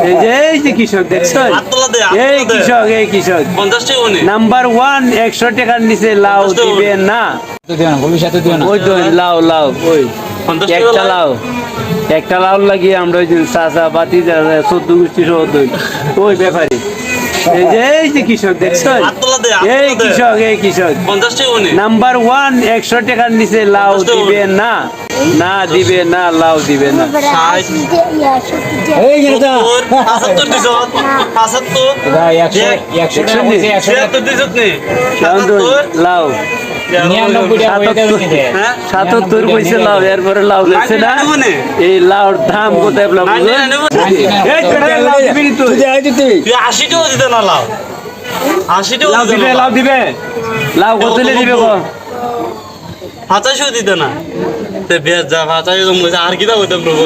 এই যে কৃষক দেখছেন এই কৃষক এই কৃষক। পঞ্চাশ টাকা উনি। নাম্বার ওয়ান একশো টাকার নিচে লাউ দিবে না। তো দিও না ভবিষ্যতে দিও না। ওই তো লাউ লাউ ওই। একটা লাউ। লাউ। একটা লাউ লাগিয়ে আমরা ওই যে চাচা বাতি চোদ্দ গোষ্ঠী সহ ওই ব্যাপারী এই যে এই কৃষক দেখছেন এই কৃষক এই কৃষক। নাম্বার ওয়ান একশো টাকার নিচে লাউ দিবে না। না দিবে না লাউ দিবে না। লাউ। হয়ে যাবে নাকি? হ্যাঁ সাতাত্তর পয়সা লাউ এরপরে লাউ না? এই লাউর দাম কোথায় লাউ দিতে না লাউ। দিবে লাউ। দিবে। লাউ কত দিবে গো দিত না। তে বেশ যা পাঁচাশি আর কি দাও প্রভু